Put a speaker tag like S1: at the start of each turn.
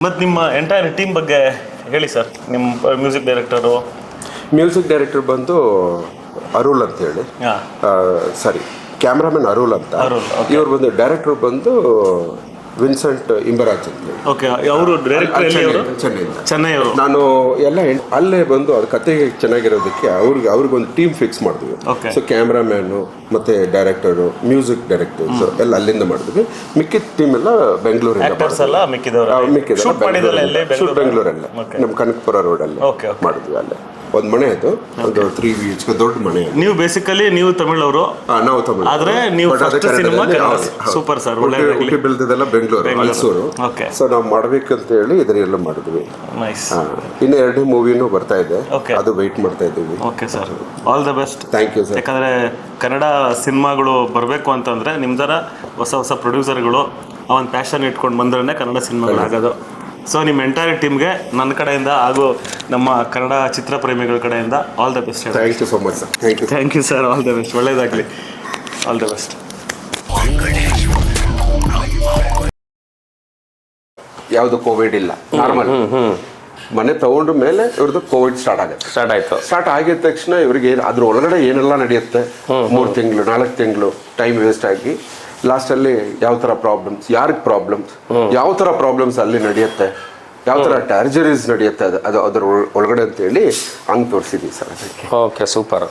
S1: ಮತ್ತು ನಿಮ್ಮ entire team ಬಗ್ಗೆ ಹೇಳಿ ಸರ್ ನಿಮ್ಮ ಮ್ಯೂಸಿಕ್ ಡೈರೆಕ್ಟರು
S2: ಮ್ಯೂಸಿಕ್ ಡೈರೆಕ್ಟರ್ ಬಂದು ಅರುಲ್ ಅಂತ ಹೇಳಿ.
S1: ಹಾಂ.
S2: ಸಾರಿ ಕ್ಯಾಮ್ರಾಮನ್ ಅರುಲ್ ಅಂತ.
S1: okay.
S2: ಇವ್ರು ಬಂದು ಡೈರೆಕ್ಟರ್ ಬಂದು ವಿನ್ಸೆಂಟ್ ಇಂಬರಾಜ್ ಅಂತ
S1: ಓಕೆ ಅವರು ಡೈರೆಕ್ಟರ್ ಎಲ್ಲಿ ಅವರು?
S2: ಚೆನ್ನೈಯಿಂದ
S1: ಚೆನ್ನೈ ಅವರು.
S2: ನಾನು ಎಲ್ಲ ಹೆಣ್- ಅಲ್ಲೇ ಬಂದು ಅದು ಕತೆ ಚೆನ್ನಾಗಿರೋದಕ್ಕೆ ಅವ್ರಿಗೆ ಅವ್ರಿಗೊಂದು ಟೀಮ್ ಫಿಕ್ಸ್ ಮಾಡಿದ್ವಿ.
S1: Okay.
S2: ಸೊ ಕ್ಯಾಮ್ರಾಮ್ಯಾನು ಮತ್ತೆ ಡೈರೆಕ್ಟರು ಮ್ಯೂಸಿಕ್ ಡೈರೆಕ್ಟರ್ ಎಲ್ಲ ಅಲ್ಲಿಂದ ಮಾಡಿದ್ವಿ. ಮಿಕ್ಕಿದ ಟೀಮ್ ಎಲ್ಲ ಬೆಂಗಳೂರಿಂದ
S1: ಆಕ್ಟರ್ಸ್ ಎಲ್ಲ ಮಿಕ್ಕಿದವರು ಶೂಟ್ ಮಾಡಿದಲ್ಲ ಎಲ್ಲಿ
S2: ಶೂಟ್ ಬೆಂಗಳೂರಲ್ಲೇ? ನಮ್ಮ ಕನಕಪುರ ರೋಡಲ್ಲಿ
S1: Okay, okay.
S2: ಮಾಡಿದ್ವಿ ಅಲ್ಲೇ. ಒಂದು ಮನೆ ಅದು ಒಂದು ತ್ರೀ ಬಿ ಎಚ್ ದೊಡ್ಡ ಮನೆ
S1: ನೀವು ಬೇಸಿಕಲಿ ನೀವು ತಮಿಳವರು.
S2: ಅವರು ನಾವು ತಮಿಳು.
S1: ಆದ್ರೆ ನೀವು ಸೂಪರ್ ಸರ್
S2: ಹುಟ್ಟಿ-. ಹುಟ್ಟಿ ಬೆಂಗಳೂರು. ಮೈಸೂರು. ಸೊ ನಾವು ಮಾಡ್ಬೇಕಂತ ಹೇಳಿ ಇದನ್ನೆಲ್ಲ ಮಾಡಿದ್ವಿ. ಇನ್ನು ಎರಡನೇ ಮೂವಿನೂ ಬರ್ತಾ ಇದೆ. ಅದು ವೆಯ್ಟ್ ಮಾಡ್ತಾ ಇದ್ದೀವಿ.
S1: Okay sir all the best
S2: thank you sir
S1: ಯಾಕಂದರೆ ಕನ್ನಡ ಸಿನಿಮಾಗಳು ಬರಬೇಕು ಅಂತಂದರೆ ನಿಮ್ಮ ಥರ ಹೊಸ ಹೊಸ ಪ್ರೊಡ್ಯೂಸರ್ಗಳು ಆ ಒಂದು ಪ್ಯಾಷನ್ ಇಟ್ಕೊಂಡು ಬಂದ್ರೆ ಕನ್ನಡ ಸಿನಿಮಾಗಳು ಆಗೋದು. ಸೊ ನಿಮ್ಮ ಎಂಟೈರ್ ಟೀಮ್ಗೆ ನನ್ನ ಕಡೆಯಿಂದ ಹಾಗೂ ನಮ್ಮ ಕನ್ನಡ ಚಿತ್ರ ಪ್ರೇಮಿಗಳ ಕಡೆಯಿಂದ all the best
S2: thank you so much sir thank you
S1: thank you sir all the best ಒಳ್ಳೆಯದಾಗಲಿ ಆಲ್ ದ ಬೆಸ್ಟ್
S2: ಯಾವುದು ಕೋವಿಡ್ ಇಲ್ಲ. ನಾರ್ಮಲ್ ಮನೆ ತಗೊಂಡ ಮೇಲೆ ಇವ್ರದ್ದು ಕೋವಿಡ್ ಸ್ಟಾರ್ಟ್ ಆಗುತ್ತೆ.
S3: ಸ್ಟಾರ್ಟ್ ಆಯ್ತು.
S2: ಸ್ಟಾರ್ಟ್ ಆಗಿದ ತಕ್ಷಣ ಇವ್ರಿಗೆ ಏನು ಅದ್ರ ಒಳಗಡೆ ಏನೆಲ್ಲ ನಡೆಯುತ್ತೆ? ಮೂರು ತಿಂಗಳು ನಾಲ್ಕು ತಿಂಗಳು ಟೈಮ್ ವೇಸ್ಟ್ ಆಗಿ ಲಾಸ್ಟಲ್ಲಿ ಯಾವ ಥರ ಪ್ರಾಬ್ಲಮ್ಸ್ ಯಾರಿಗೆ ಪ್ರಾಬ್ಲಮ್ಸ್ ಯಾವ ಥರ ಪ್ರಾಬ್ಲಮ್ಸ್ ಅಲ್ಲಿ ನಡೆಯುತ್ತೆ? ಯಾವ ಥರ ಟ್ಯಾರ್ಜರೀಸ್ ನಡೆಯುತ್ತೆ? ಅದು ಅದು ಅದ್ರ ಒಳ- ಒಳಗಡೆ ಅಂತೇಳಿ ಹಂಗೆ ತೋರಿಸಿದ್ದೀವಿ ಸರ್ ಅದಕ್ಕೆ.
S3: Okay super